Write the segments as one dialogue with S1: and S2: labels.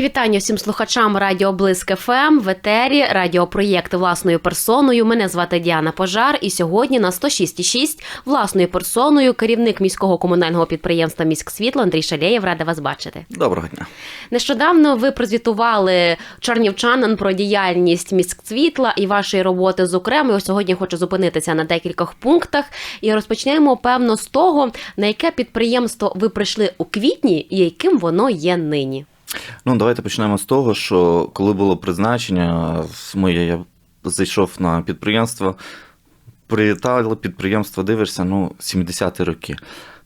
S1: Мої вітання всім слухачам Радіо Блиск ФМ в етері радіопроєкт власною персоною. Мене звати Діана Пожар, і сьогодні на 106,6 власною персоною керівник міського комунального підприємства Міськсвітло Андрій Шалєєв. Рада вас бачити.
S2: Доброго дня.
S1: Нещодавно ви прозвітували чорнівчанин про діяльність міськсвітла і вашої роботи зокрема. Ось сьогодні хочу зупинитися на декількох пунктах і розпочнемо певно з того, на яке підприємство ви прийшли у квітні і яким воно є нині.
S2: Ну, давайте почнемо з того, що коли було призначення, моє я зайшов на підприємство, привітали підприємство, дивишся, ну, 70-ті роки.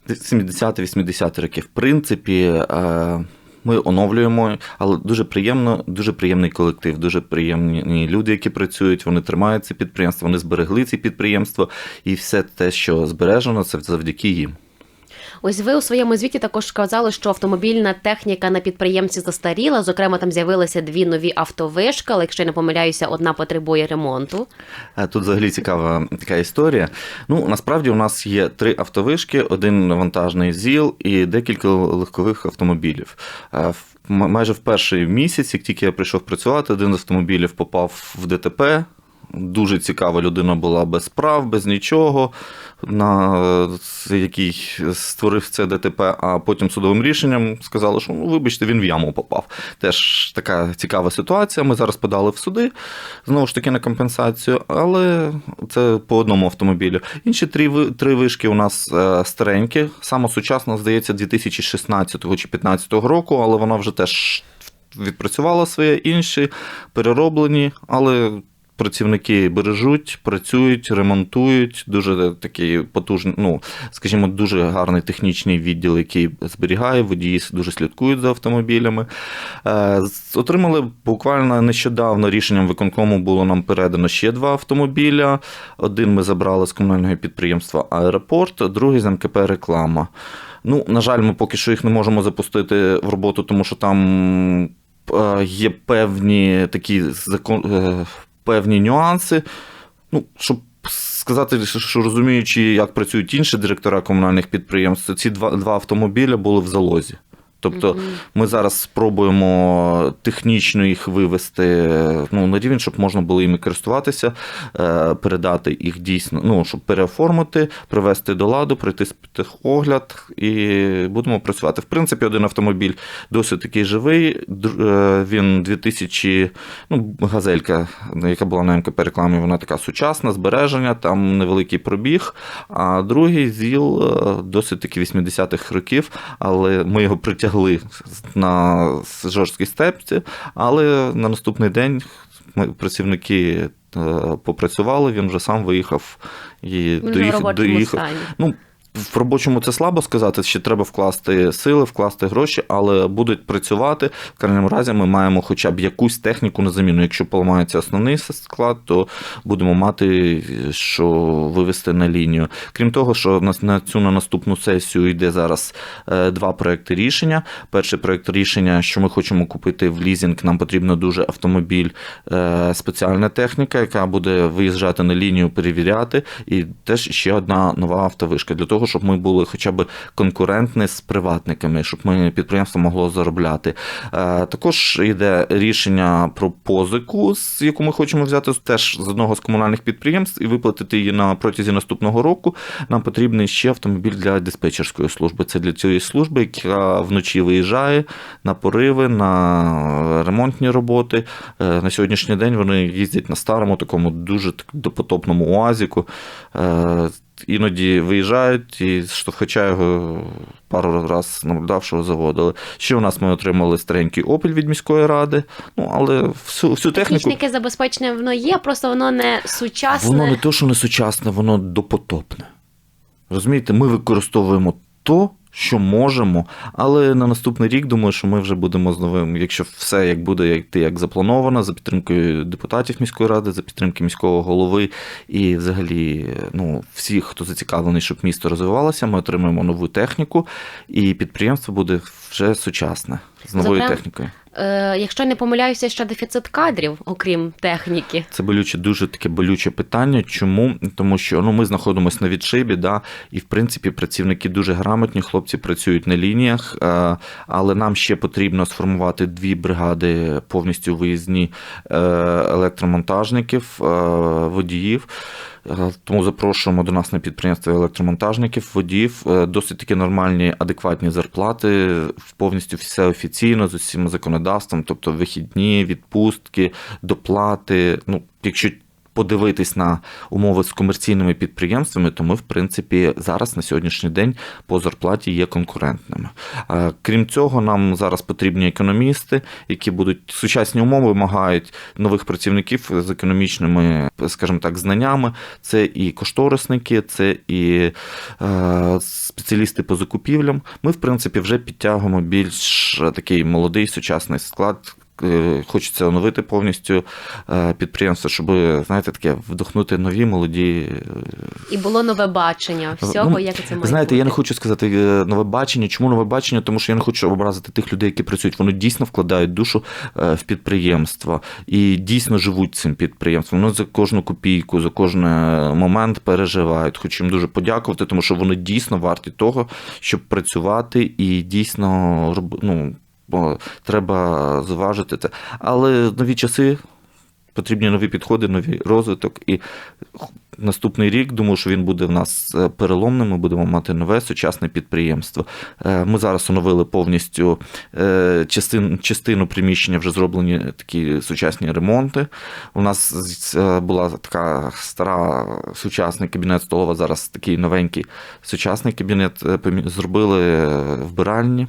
S2: 70-80-ті роки. В принципі, е, ми оновлюємо, але дуже приємно, дуже приємний колектив, дуже приємні люди, які працюють, вони тримають це підприємство, вони зберегли ці підприємства, і все те, що збережено, це завдяки їм.
S1: Ось ви у своєму звіті також сказали, що автомобільна техніка на підприємці застаріла. Зокрема, там з'явилися дві нові автовишки, але якщо я не помиляюся, одна потребує ремонту.
S2: Е, Тут взагалі цікава така історія. Ну, насправді у нас є три автовишки, один вантажний ЗІЛ і декілька легкових автомобілів. Е, Майже в перший місяць, як тільки я прийшов працювати, один з автомобілів попав в ДТП. Дуже цікава людина була без прав, без нічого, на який створив це ДТП, а потім судовим рішенням сказали, що ну, вибачте, він в яму попав. Теж така цікава ситуація. Ми зараз подали в суди, знову ж таки на компенсацію, але це по одному автомобілю. Інші три, три вишки у нас е, старенькі. Саме сучасна, здається, 2016 чи 2015 року, але вона вже теж відпрацювала своє інші, перероблені, але. Працівники бережуть, працюють, ремонтують. Дуже такий потужний, ну скажімо, дуже гарний технічний відділ, який зберігає, водії дуже слідкують за автомобілями. Е, Отримали буквально нещодавно рішенням виконкому було нам передано ще два автомобіля. Один ми забрали з комунального підприємства Аеропорт, другий з МКП Реклама. Ну, на жаль, ми поки що їх не можемо запустити в роботу, тому що там е, є певні такі закон, е, певні нюанси. Ну, щоб сказати, що- розуміючи, як працюють інші директора комунальних підприємств, ці два, два автомобіля були в залозі. Тобто ми зараз спробуємо технічно їх вивести ну, на рівень, щоб можна було іми користуватися, е, передати їх дійсно, ну, щоб переоформити, привести до ладу, пройти техогляд і будемо працювати. В принципі, один автомобіль досить такий живий. Е, Він 2000, ну, газелька, яка була на МКП рекламі, вона така сучасна, збереження, там невеликий пробіг. А другий ЗІЛ е, досить таки 80-х років, але ми його притягли на жорсткій степці, але на наступний день працівники е, попрацювали, він вже сам виїхав і доїхав. доїхав. Ну, в робочому це слабо сказати, ще треба вкласти сили, вкласти гроші, але будуть працювати. В крайньому разі ми маємо хоча б якусь техніку на заміну. Якщо поламається основний склад, то будемо мати що вивести на лінію. Крім того, що на, на цю на наступну сесію йде зараз е, два проекти рішення. Перший проект рішення, що ми хочемо купити в лізінг, нам потрібно дуже автомобіль, е, спеціальна техніка, яка буде виїжджати на лінію, перевіряти, і теж ще одна нова автовишка для того, щоб ми були хоча б конкурентні з приватниками, щоб ми підприємство могло заробляти. Е, Також йде рішення про позику, яку ми хочемо взяти теж з одного з комунальних підприємств і виплатити її на протязі наступного року. Нам потрібний ще автомобіль для диспетчерської служби. Це для цієї служби, яка вночі виїжджає на пориви, на ремонтні роботи. Е, На сьогоднішній день вони їздять на старому такому дуже допотопному уазіку. Іноді виїжджають і хоча його пару разів наблюдав, що заводили. Ще у нас ми отримали старенький опіль від міської ради. Ну, але всю, всю техніку.
S1: Технічне забезпечення воно є, просто воно не сучасне.
S2: Воно не то, що не сучасне, воно допотопне. Розумієте, ми використовуємо то, що можемо, але на наступний рік думаю, що ми вже будемо з новим, якщо все як буде йти як заплановано, за підтримкою депутатів міської ради, за підтримки міського голови і взагалі ну, всіх, хто зацікавлений, щоб місто розвивалося, ми отримаємо нову техніку, і підприємство буде вже сучасне з новою
S1: Зокрем...
S2: технікою.
S1: Е, якщо не помиляюся, ще дефіцит кадрів, окрім техніки.
S2: Це болюче, дуже таке болюче питання. Чому? Тому що ну, ми знаходимося на відшибі, да, і в принципі працівники дуже грамотні, хлопці працюють на лініях, е, але нам ще потрібно сформувати дві бригади повністю виїзні е, електромонтажників, е, водіїв. Е, Тому запрошуємо до нас на підприємство електромонтажників, водіїв, Е, досить таки нормальні, адекватні зарплати, повністю все офіційно з усім законодавством, тобто вихідні, відпустки, доплати. Ну, якщо подивитись на умови з комерційними підприємствами, то ми, в принципі, зараз на сьогоднішній день по зарплаті є конкурентними. Е, Крім цього, нам зараз потрібні економісти, які будуть сучасні умови вимагають нових працівників з економічними, скажімо так, знаннями. Це і кошторисники, це і е, спеціалісти по закупівлям. Ми, в принципі, вже підтягуємо більш такий молодий сучасний склад. Е, Хочеться оновити повністю е, підприємство, щоб знаєте, таке вдохнути нові молоді. е,
S1: І було нове бачення всього,
S2: Ну,
S1: як це має
S2: знаєте,
S1: бути.
S2: я не хочу сказати нове бачення. Чому нове бачення? Тому що я не хочу образити тих людей, які працюють. Вони дійсно вкладають душу в підприємство і дійсно живуть цим підприємством. Вони за кожну копійку, за кожен момент переживають. Хочу їм дуже подякувати, тому що вони дійсно варті того, щоб працювати і дійсно ну, бо треба зважити це. Але нові часи. Потрібні нові підходи, новий розвиток. І наступний рік, думаю, що він буде в нас е, переломним. Ми будемо мати нове сучасне підприємство. Е, Ми зараз оновили повністю е, частин, частину приміщення, вже зроблені такі сучасні ремонти. У нас була така стара сучасний кабінет столова, зараз такий новенький сучасний кабінет. Зробили вбиральні.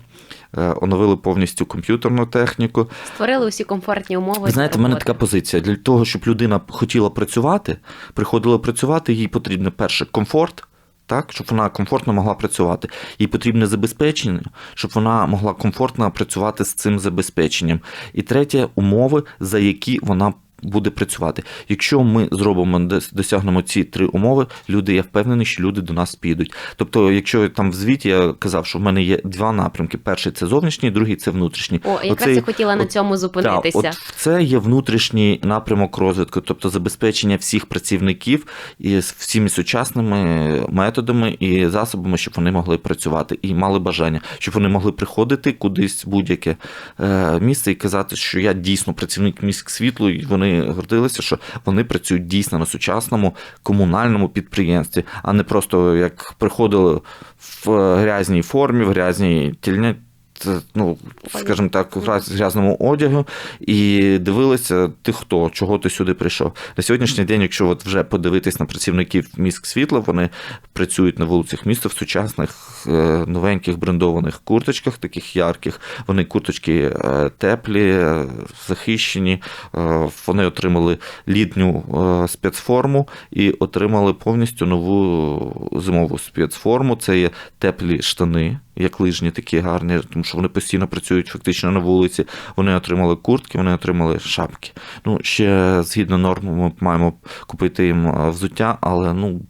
S2: Е, Оновили повністю комп'ютерну техніку.
S1: Створили усі комфортні умови.
S2: Ви знаєте, в мене така позиція. Для того, щоб людина хотіла працювати, приходила працювати, їй потрібен перше комфорт. Так, щоб вона комфортно могла працювати. Їй потрібне забезпечення, щоб вона могла комфортно працювати з цим забезпеченням. І третє умови, за які вона буде працювати. Якщо ми зробимо дос- досягнемо ці три умови, люди, я впевнений, що люди до нас підуть. Тобто, якщо там в звіті я казав, що в мене є два напрямки: перший це зовнішній, другий це внутрішній.
S1: О, якраз
S2: Оцей-
S1: я хотіла на цьому зупинитися.
S2: так, от це є внутрішній напрямок розвитку, тобто забезпечення всіх працівників і з всіми сучасними методами і засобами, щоб вони могли працювати і мали бажання, щоб вони могли приходити кудись будь-яке е, місце і казати, що я дійсно працівник міськ світлу, і вони гордилися, що вони працюють дійсно на сучасному комунальному підприємстві, а не просто як приходили в е, грязній формі, в грязній тільні. Це, ну, скажімо так, в грязному одягу, і дивилися, ти хто, чого ти сюди прийшов. На сьогоднішній день, якщо от вже подивитись на працівників міськ світла, вони працюють на вулицях міста в сучасних е, новеньких брендованих курточках, таких ярких. Вони курточки е, теплі, е, захищені. Е, Вони отримали літню е, спецформу і отримали повністю нову зимову спецформу. Це є теплі штани, як лижні, такі гарні, тому що вони постійно працюють фактично на вулиці. Вони отримали куртки, вони отримали шапки. Ну, ще згідно норм, ми маємо купити їм взуття, але ну.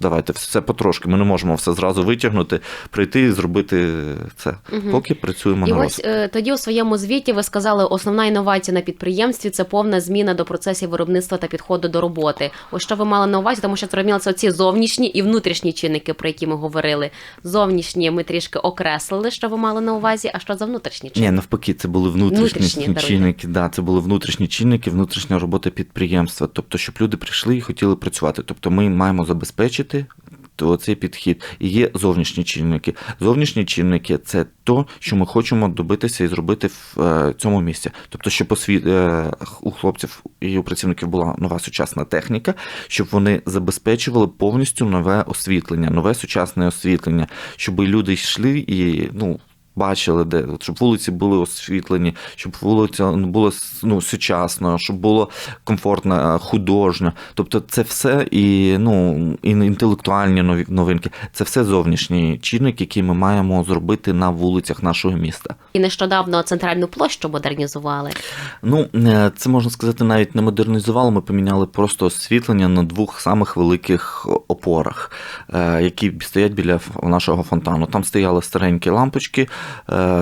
S2: Давайте все потрошки. Ми не можемо все зразу витягнути, прийти і зробити це.
S1: Мгм.
S2: Поки працюємо
S1: І
S2: на
S1: ось
S2: розвиток.
S1: е, тоді у своєму звіті ви сказали, основна інновація на підприємстві це повна зміна до процесів виробництва та підходу до роботи. Ось що ви мали на увазі, тому що зрозуміло, це ці зовнішні і внутрішні чинники, про які ми говорили. Зовнішні ми трішки окреслили, що ви мали на увазі, а що за внутрішні
S2: Ні, навпаки, це були внутрішні,
S1: Внутрішні,
S2: чинники. Да, це були внутрішні чинники, внутрішня робота підприємства. Тобто, щоб люди прийшли і хотіли працювати. Тобто, ми маємо забезпечити. То цей підхід і є зовнішні чинники. Зовнішні чинники це то, що ми хочемо добитися і зробити в е, цьому місці. Тобто, щоб е, у хлопців і у працівників була нова сучасна техніка, щоб вони забезпечували повністю нове освітлення, нове сучасне освітлення, щоб люди йшли і ну бачили, де щоб вулиці були освітлені, щоб вулиця була ну, сучасна, щоб було комфортно, е, художньо. Тобто, це все і ну і інтелектуальні новинки. Це все зовнішні чинники, які ми маємо зробити на вулицях нашого міста.
S1: І нещодавно центральну площу модернізували.
S2: Ну, е, це можна сказати, навіть не модернізували. Ми поміняли просто освітлення на двох самих великих опорах, е, які стоять біля нашого фонтану. Там стояли старенькі лампочки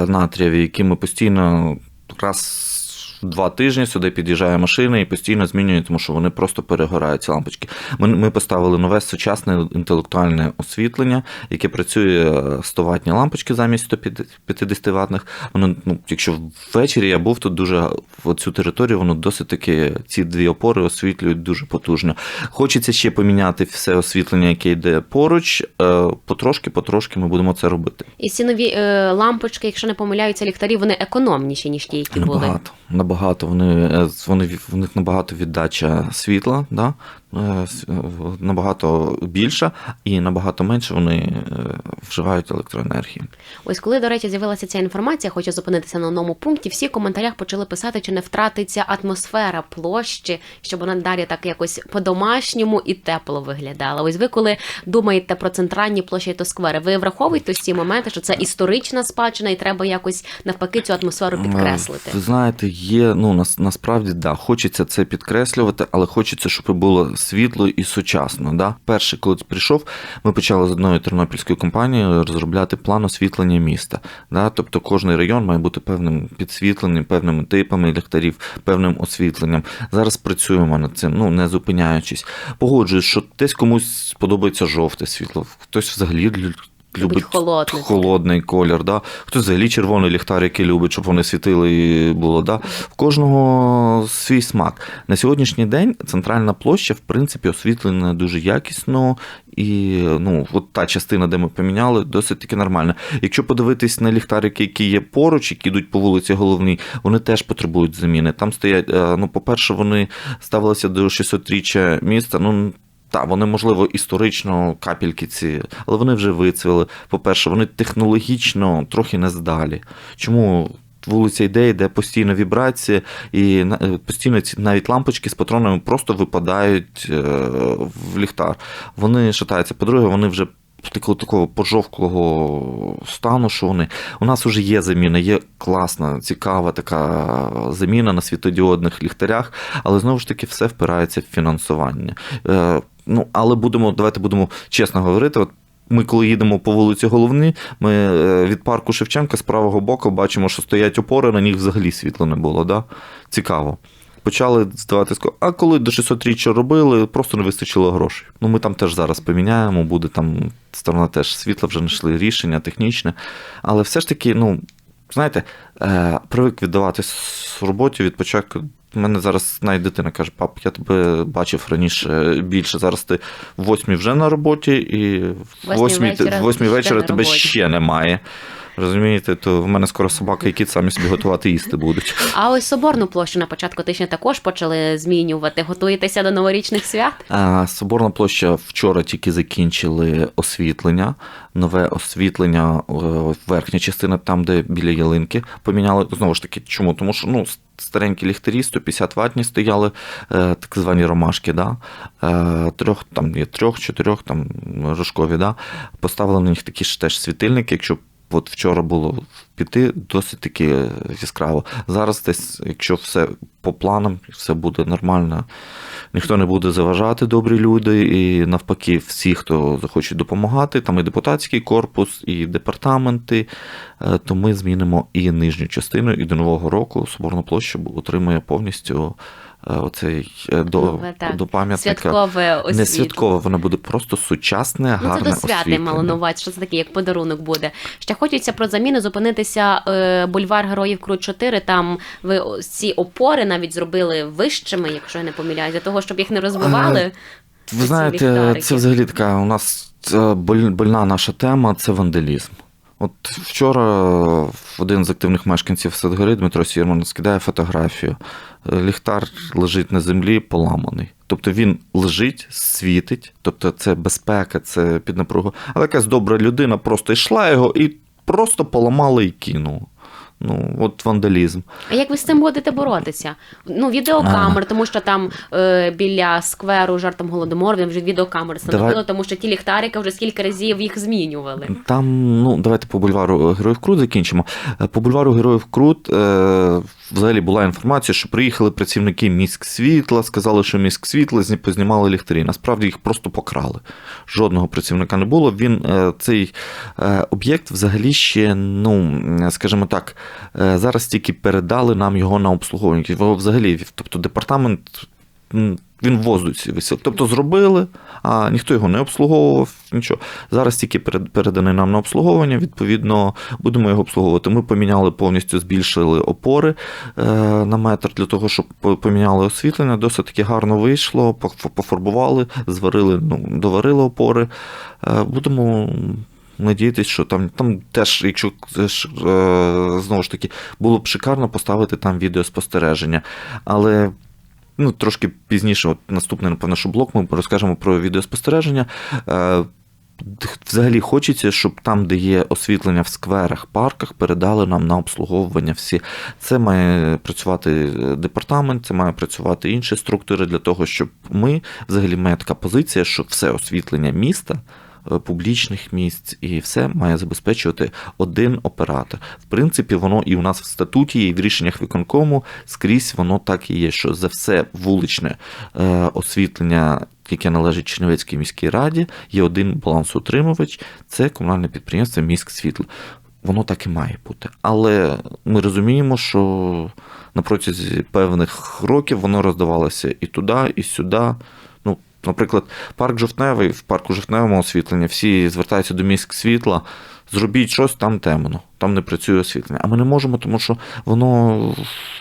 S2: натрієві, які ми постійно. раз два тижні сюди під'їжджає машина і постійно змінює, тому що вони просто перегорають ці лампочки. Ми, ми поставили нове сучасне інтелектуальне освітлення, яке працює 100 ватні лампочки замість 150 ватних. Воно, ну, якщо ввечері я був тут дуже в цю територію, воно досить таки ці дві опори освітлюють дуже потужно. Хочеться ще поміняти все освітлення, яке йде поруч. Е, Потрошки, потрошки ми будемо це робити.
S1: І ці нові е, лампочки, якщо не помиляються, ліхтарі, вони економніші, ніж ті, які були.
S2: Набагато. Набагато вони, е, вони в них набагато віддача світла, да? Е, в- набагато більша і набагато менше вони е, вживають електроенергії.
S1: Ось коли, до речі, з'явилася ця інформація, хочу зупинитися на одному пункті. Всі в коментарях почали писати, чи не втратиться атмосфера площі, щоб вона далі так якось по-домашньому і тепло виглядала. Ось ви, коли думаєте про центральні площі та сквери, ви враховуєте ці моменти, що це історична спадщина, і треба якось навпаки цю атмосферу підкреслити.
S2: Ви знаєте, є, ну нас, насправді да, хочеться це підкреслювати, але хочеться, щоб було світло і сучасно. Да? Перше, коли прийшов, ми почали з одної тернопільської компанії розробляти план освітлення міста. Да? Тобто кожний район має бути певним підсвітленим, певними типами ліхтарів, певним освітленням. Зараз працюємо над цим, ну не зупиняючись. Погоджуюсь, що десь комусь подобається жовте світло, хтось взагалі лю- любить
S1: холодне.
S2: холодний колір. Да? Хтось взагалі червоний ліхтар, який любить, щоб вони світили і було. Да? В кожного свій смак. На сьогоднішній день центральна площа, в принципі, освітлена дуже якісно. І ну, от та частина, де ми поміняли, досить таки нормальна. Якщо подивитись на ліхтарики, які є поруч, які йдуть по вулиці головній, вони теж потребують заміни. Там стоять, е, ну, по-перше, вони ставилися до 600-річчя міста. Ну, так, вони, можливо, історично капельки ці, але вони вже вицвіли. По-перше, вони технологічно трохи не здалі. Чому вулиця йде, йде постійна вібрація, і е, постійно ці навіть лампочки з патронами просто випадають е, в ліхтар. Вони шатаються. По-друге, вони вже такого такого пожовклого стану, що вони. У нас вже є заміна, є класна, цікава така заміна на світодіодних ліхтарях, але знову ж таки все впирається в фінансування. Ну, але будемо, давайте будемо чесно говорити. От ми, коли їдемо по вулиці Головні, ми е, від парку Шевченка з правого боку бачимо, що стоять опори, на них взагалі світла не було. Да? Цікаво. Почали здаватися, а коли до 600 річчя робили, просто не вистачило грошей. Ну, ми там теж зараз поміняємо, буде там сторона теж світла, вже знайшли рішення технічне. Але все ж таки, ну, знаєте, е, привик віддаватись роботі від початку. У мене зараз навіть дитина каже, пап, я тебе бачив раніше більше. Зараз ти в восьмій вже на роботі, і в
S1: Восьмій вечора
S2: вечора тебе ще немає. Розумієте, то в мене скоро собака і кіт самі собі готувати їсти будуть.
S1: А ось соборну площу на початку тижня також почали змінювати. Готуєтеся до новорічних свят?
S2: А, Соборна площа вчора тільки закінчили освітлення, нове освітлення, верхня частина, там, де біля ялинки поміняли. Знову ж таки, чому? Тому що ну, старенькі ліхтарі, 150 ватні стояли, е, так звані ромашки, да? е, трьох, там є трьох, чотирьох, там рожкові, да? поставили на них такі ж теж світильники, якщо От вчора було піти досить таки яскраво. Зараз десь, якщо все по планам, все буде нормально, ніхто не буде заважати добрі люди, і навпаки, всі, хто захочуть допомагати, там і депутатський корпус, і департаменти, е, то ми змінимо і нижню частину, і до Нового року Соборна площа отримує повністю оцей е, до,
S1: Нове, так.
S2: до пам'ятника.
S1: Святкове освітлення.
S2: Не святкове, воно буде просто сучасне,
S1: Ну, це до свята мало на увазі, що це таке, як подарунок буде. Ще хочеться про заміну зупинитися е, бульвар Героїв Крут 4. Там ви ці опори навіть зробили вищими, якщо я не помиляюсь, для того, щоб їх не розбивали.
S2: Ви знаєте, це взагалі така у нас больна наша тема це вандалізм. От вчора один з активних мешканців Садгори, Дмитро Сірман, скидає фотографію. Ліхтар лежить на землі, поламаний. Тобто він лежить, світить, тобто це безпека, це під напругу. Але якась добра людина просто йшла його і просто поламала і кинула. Ну, от вандалізм.
S1: А як ви з цим будете боротися? Ну, відеокамер, тому що там е, біля скверу жартом голодомор, він вже відеокамери встановили,
S2: Давай.
S1: тому що ті ліхтарики вже скільки разів їх змінювали.
S2: Там, ну, давайте по бульвару Героїв Крут закінчимо. Е, По бульвару Героїв Крут е, взагалі була інформація, що приїхали працівники міськ світла, сказали, що міськ світла зні- познімали ліхтарі. Насправді їх просто покрали. Жодного працівника не було. Він е, цей е, об'єкт взагалі ще, ну, скажімо так, Зараз тільки передали нам його на обслуговування. Його взагалі, тобто департамент. Він в воздусі висів. Тобто зробили, а ніхто його не обслуговував, нічого. Зараз тільки переданий нам на обслуговування, відповідно, будемо його обслуговувати. Ми поміняли повністю, збільшили опори е, на метр для того, щоб поміняли освітлення. Досить таки гарно вийшло, пофарбували, зварили, ну, доварили опори. Е, будемо. Надіятись, що там, там теж, якщо е, е, знову ж таки, було б шикарно поставити там відеоспостереження. Але ну, трошки пізніше, от наступний, напевно, що блок, ми розкажемо про відеоспостереження. Е, Взагалі хочеться, щоб там, де є освітлення в скверах, парках, передали нам на обслуговування всі. Це має працювати департамент, це має працювати інші структури для того, щоб ми взагалі має така позиція, що все освітлення міста. Е, Публічних місць і все має забезпечувати один оператор. В принципі, воно і у нас в статуті, і в рішеннях виконкому скрізь воно так і є, що за все вуличне е, освітлення, яке належить Чернівецькій міській раді, є один балансоутримувач, це комунальне підприємство Міськ світло. Воно так і має бути. Але ми розуміємо, що на протязі певних років воно роздавалося і туди, і сюди. Наприклад, парк Жовтневий, в парку Жовтневому освітлення, всі звертаються до міськ світла. Зробіть щось, там темно, там не працює освітлення. А ми не можемо, тому що воно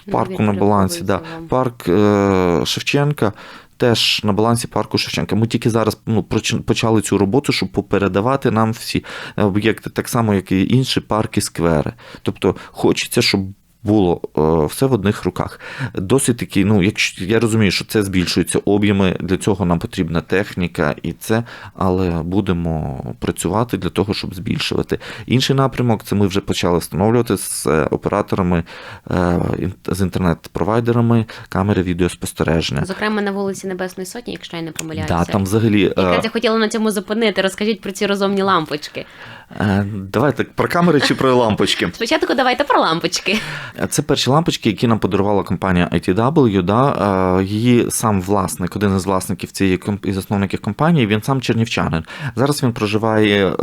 S2: в парку на балансі. Да. Парк е, Шевченка теж на балансі парку Шевченка. Ми тільки зараз ну, почали цю роботу, щоб попередавати нам всі об'єкти, так само, як і інші парки, сквери. Тобто хочеться, щоб. Було е, все в одних руках. Досить таки, ну, якщо я розумію, що це збільшуються об'єми, для цього нам потрібна техніка і це, але будемо працювати для того, щоб збільшувати. Інший напрямок це ми вже почали встановлювати з е, операторами, е, з інтернет-провайдерами камери відеоспостереження.
S1: Зокрема, на вулиці Небесної Сотні, якщо я не помиляюся.
S2: Да, там взагалі. Е,
S1: хотіла на цьому зупинити. Розкажіть про ці розумні лампочки.
S2: Е, Давайте про камери чи про лампочки.
S1: Спочатку давайте про лампочки.
S2: Це перші лампочки, які нам подарувала компанія ITW. Да? е, Її сам власник, один із власників цієї комп- і засновників компанії, він сам чернівчанин. Зараз він проживає е,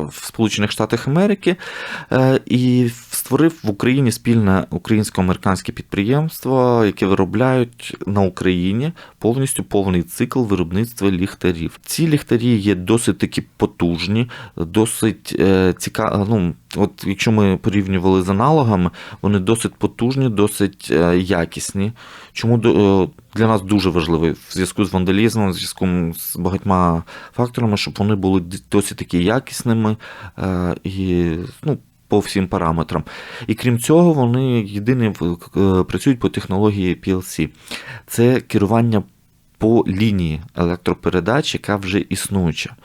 S2: в Сполучених Штатах Америки і створив в Україні спільне українсько-американське підприємство, яке виробляють на Україні повністю повний цикл виробництва ліхтарів. Ці ліхтарі є досить таки потужні, досить е, цікаві. Ну, от якщо ми порівнювали з аналогами, вони досить потужні, досить е, якісні. Чому е, для нас дуже важливо в зв'язку з вандалізмом, в зв'язку з багатьма факторами, щоб вони були досить таки якісними е, і ну, по всім параметрам. І крім цього, вони єдині е, працюють по технології PLC. Це керування по лінії електропередач, яка вже існуюча.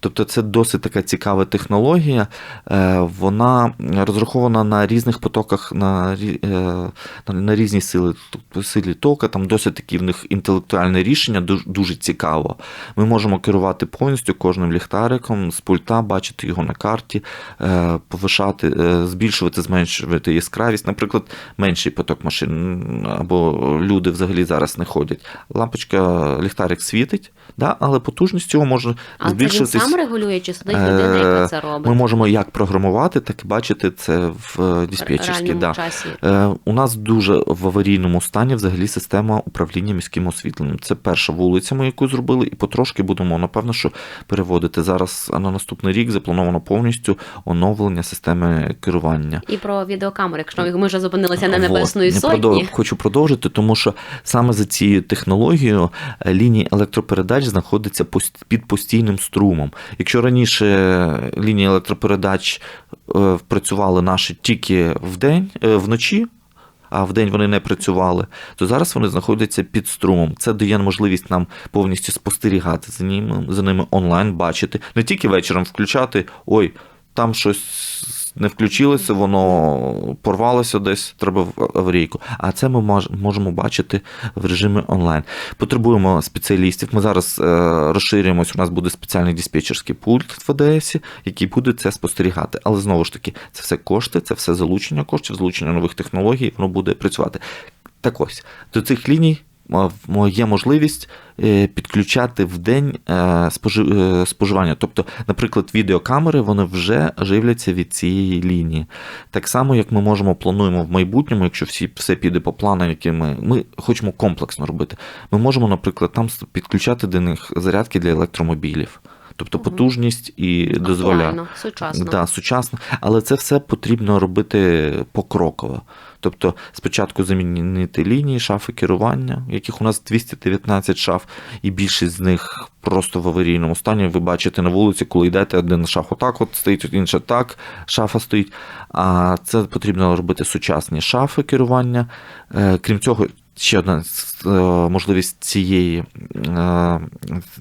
S2: Тобто це досить така цікава технологія. Е, Вона розрахована на різних потоках, на, е, на, різні сили, тобто силі тока. Там досить такі в них інтелектуальне рішення, дуже, дуже цікаво. Ми можемо керувати повністю кожним ліхтариком з пульта, бачити його на карті, е, повишати, збільшувати, зменшувати яскравість. Наприклад, менший поток машин або люди взагалі зараз не ходять. Лампочка, ліхтарик світить, да, але потужність цього може збільшуватись.
S1: Сам регулює, чи сидить людина, яка це робить?
S2: Ми можемо як програмувати, так і бачити це в е, диспетчерській. Да.
S1: часі.
S2: Е, У нас дуже в аварійному стані взагалі система управління міським освітленням. Це перша вулиця, ми яку зробили, і потрошки будемо, напевно, що переводити. Зараз а на наступний рік заплановано повністю оновлення системи керування.
S1: І про відеокамери, якщо ми вже зупинилися на Небесної
S2: Не
S1: Сотні.
S2: продов- Хочу продовжити, тому що саме за цією технологією е, лінії електропередач знаходяться пос- під постійним струмом. Якщо раніше лінії електропередач е, працювали наші тільки вдень, е, вночі. А вдень вони не працювали, то зараз вони знаходяться під струмом. Це дає можливість нам повністю спостерігати за ними, за ними онлайн, бачити, не тільки вечором включати, ой, там щось не включилося, воно порвалося десь, треба в аварійку. А це ми можемо бачити в режимі онлайн. Потребуємо спеціалістів. Ми зараз е, розширюємось. У нас буде спеціальний диспетчерський пульт в ОДС, який буде це спостерігати. Але знову ж таки, це все кошти, це все залучення коштів, залучення нових технологій, воно буде працювати. Так ось, до цих ліній є можливість е, підключати в день е, е, споживання. Тобто, наприклад, відеокамери вони вже живляться від цієї лінії. Так само, як ми можемо плануємо в майбутньому, якщо всі все піде по плану, які ми, ми хочемо комплексно робити. Ми можемо, наприклад, там підключати до них зарядки для електромобілів. Тобто потужність і дозволяє.
S1: Сучасно.
S2: Да, сучасно, але це все потрібно робити покроково. Тобто спочатку замінити лінії, шафи керування, яких у нас 219 шаф, і більшість з них просто в аварійному стані. Ви бачите на вулиці, коли йдете, один шаф отак от стоїть, інша так, шафа стоїть. А це потрібно робити сучасні шафи керування. Е, Крім цього, ще одна е, можливість цієї е,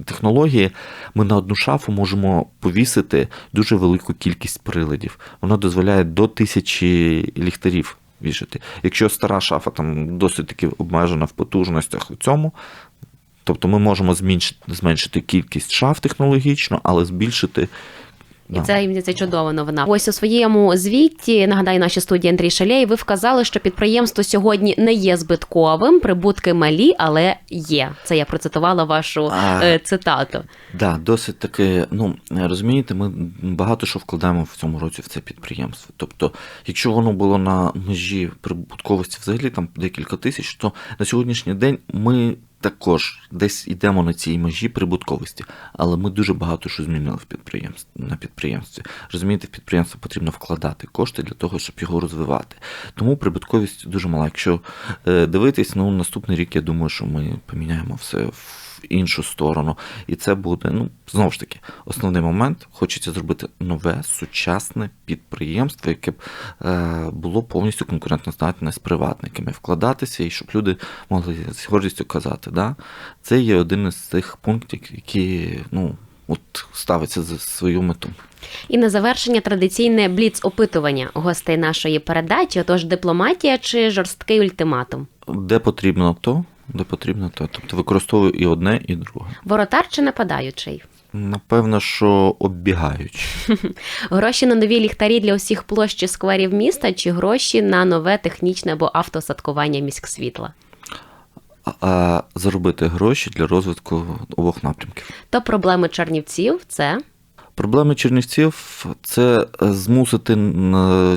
S2: технології. Ми на одну шафу можемо повісити дуже велику кількість приладів. Вона дозволяє до тисячі ліхтарів вішати. Якщо стара шафа там досить таки обмежена в потужностях у цьому, тобто ми можемо зменшити, кількість шаф технологічно, але збільшити.
S1: І це мені це чудова новина. Ось у своєму звіті, нагадаю, нашій студії Андрій Шалєй, ви вказали, що підприємство сьогодні не є збитковим, прибутки малі, але є. Це я процитувала вашу
S2: А.
S1: е, цитату.
S2: Да, досить таки, ну розумієте, ми багато що вкладаємо в цьому році в це підприємство. Тобто, якщо воно було на межі прибутковості взагалі там декілька тисяч, то на сьогоднішній день ми також десь йдемо на цій межі прибутковості, але ми дуже багато що змінили в підприємстві на підприємстві. Розумієте, в підприємство потрібно вкладати кошти для того, щоб його розвивати. Тому прибутковість дуже мала. Якщо е, дивитись, ну наступний рік я думаю, що ми поміняємо все в іншу сторону. І це буде, ну, знову ж таки, основний момент. Хочеться зробити нове, сучасне підприємство, яке б е, було повністю конкурентноздатне з приватниками, вкладатися і щоб люди могли з гордістю казати, да? це є один із цих пунктів, які ну, от, ставиться за свою мету.
S1: І на завершення традиційне бліц-опитування гостей нашої передачі. Отож, дипломатія чи жорсткий ультиматум?
S2: Де потрібно то, де потрібно то. Тобто використовую і одне, і друге.
S1: Воротар чи нападаючий?
S2: Напевно, що оббігаючи.
S1: Гроші на нові ліхтарі для усіх площ і скверів міста, чи гроші на нове технічне або автосадкування міськсвітла?
S2: А- А заробити гроші для розвитку обох напрямків.
S1: То проблеми чернівців це
S2: Проблеми чернівців це е, змусити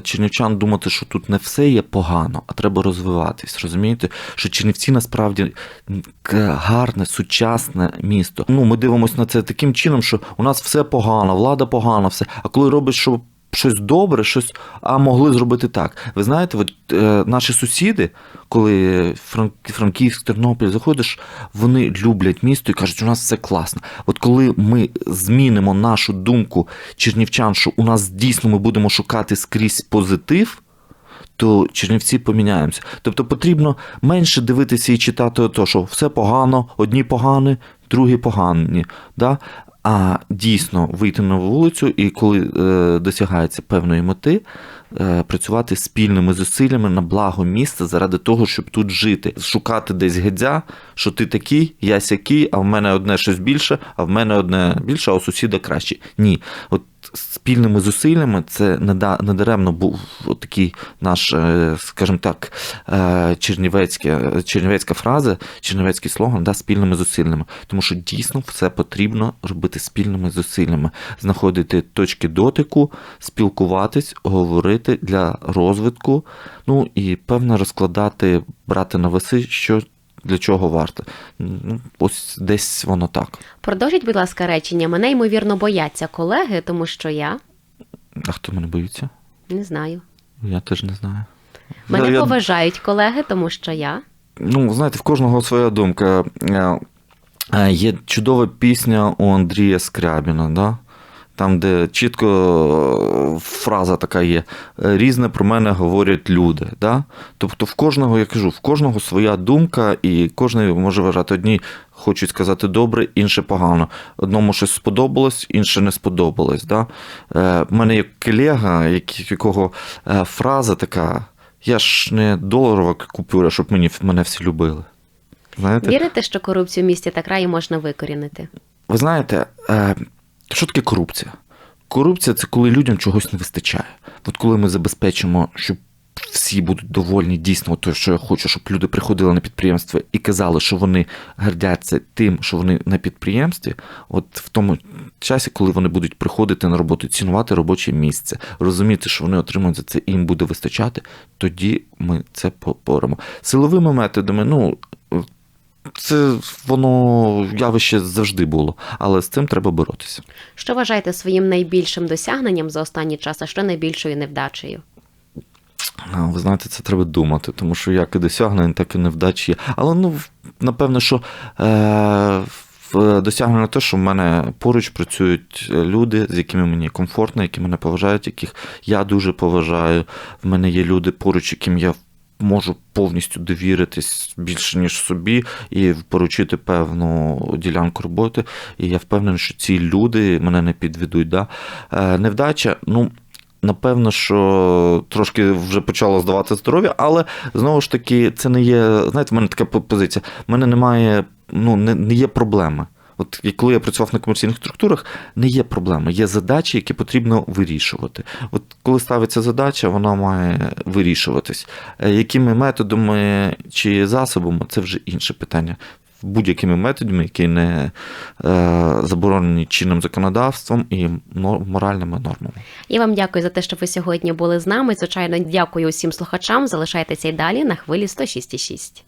S2: чернівчан думати, що тут не все є погано, а треба розвиватись. Розумієте, що Чернівці насправді гарне, сучасне місто. Ну, ми дивимося на це таким чином, що у нас все погано, влада погана, все. А коли робиш що щось добре, щось, а могли зробити так. Ви знаєте, от, е, наші сусіди, коли Франк, Франківськ, Тернопіль заходиш, вони люблять місто і кажуть, у нас все класно. От коли ми змінимо нашу думку чернівчан, що у нас дійсно ми будемо шукати скрізь позитив. То Чернівці поміняємося. Тобто потрібно менше дивитися і читати то, що все погано, одні погані, другі погані. Да? А дійсно вийти на вулицю і коли е, досягається певної мети, е, працювати спільними зусиллями на благо міста заради того, щоб тут жити, шукати десь гедзя, що ти такий, я сякий, а в мене одне щось більше, а в мене одне більше, а у сусіда краще. Ні. От спільними зусиллями це неда- недаремно був такий наш, е, скажімо так, е, чернівецьке, чернівецька фраза, чернівецький слоган да, спільними зусиллями. Тому що дійсно все потрібно робити спільними зусиллями, знаходити точки дотику, спілкуватись, говорити для розвитку, ну і певно розкладати, брати на веси, що для чого варто. Ну, ось десь воно так.
S1: продовжіть, будь ласка, речення. Мене ймовірно бояться колеги, тому що я
S2: А хто мене боїться?
S1: не знаю.
S2: Я теж не знаю.
S1: Мене
S2: Я- я-
S1: поважають колеги, тому що я.
S2: Ну, знаєте, в кожного своя думка. Е, е, Є чудова пісня у Андрія Скрябіна, да? Там, де чітко е, фраза така є: е, різне про мене говорять люди. Да? Тобто в кожного, я кажу, в кожного своя думка, і кожен може вважати одні. Хочуть сказати добре, інше погано. Одному щось сподобалось, інше не сподобалось. Да? Е, в мене є колега, якого е, фраза така: я ж не доларова купюра, щоб мені, мене всі любили. Знаєте?
S1: Вірите, що корупцію в місті та краї можна викорінити?
S2: Ви знаєте, е, що таке корупція? Корупція це коли людям чогось не вистачає. От коли ми забезпечимо, щоб всі будуть довольні дійсно, то, що я хочу, щоб люди приходили на підприємство і казали, що вони гордяться тим, що вони на підприємстві, от в тому часі, коли вони будуть приходити на роботу, цінувати робоче місце, розуміти, що вони отримують за це і їм буде вистачати, тоді ми це поборемо. Силовими методами, ну. Це воно явище завжди було, але з цим треба боротися.
S1: Що вважаєте своїм найбільшим досягненням за останній час, а що найбільшою невдачею?
S2: Ви знаєте, це треба думати, тому що як і досягнення, так і невдачі є. Але ну, напевно, що е, досягнення те, що в мене поруч працюють люди, з якими мені комфортно, які мене поважають, яких я дуже поважаю. В мене є люди поруч, яким я можу повністю довіритись більше, ніж собі, і поручити певну ділянку роботи. І я впевнений, що ці люди мене не підведуть. Да? Е, невдача, ну. Напевно, що трошки вже почало здавати здоров'я, але знову ж таки, це не є. Знаєте, в мене така позиція. В мене немає, ну, не, не є проблеми. От і коли я працював на комерційних структурах, не є проблеми, є задачі, які потрібно вирішувати. От коли ставиться задача, вона має вирішуватись. Е, Якими методами чи засобами, це вже інше питання. Будь-якими методами, які не е, заборонені чинним законодавством і моральними нормами.
S1: Я вам дякую за те, що ви сьогодні були з нами. Звичайно, дякую усім слухачам. Залишайтеся й далі на хвилі 106,6.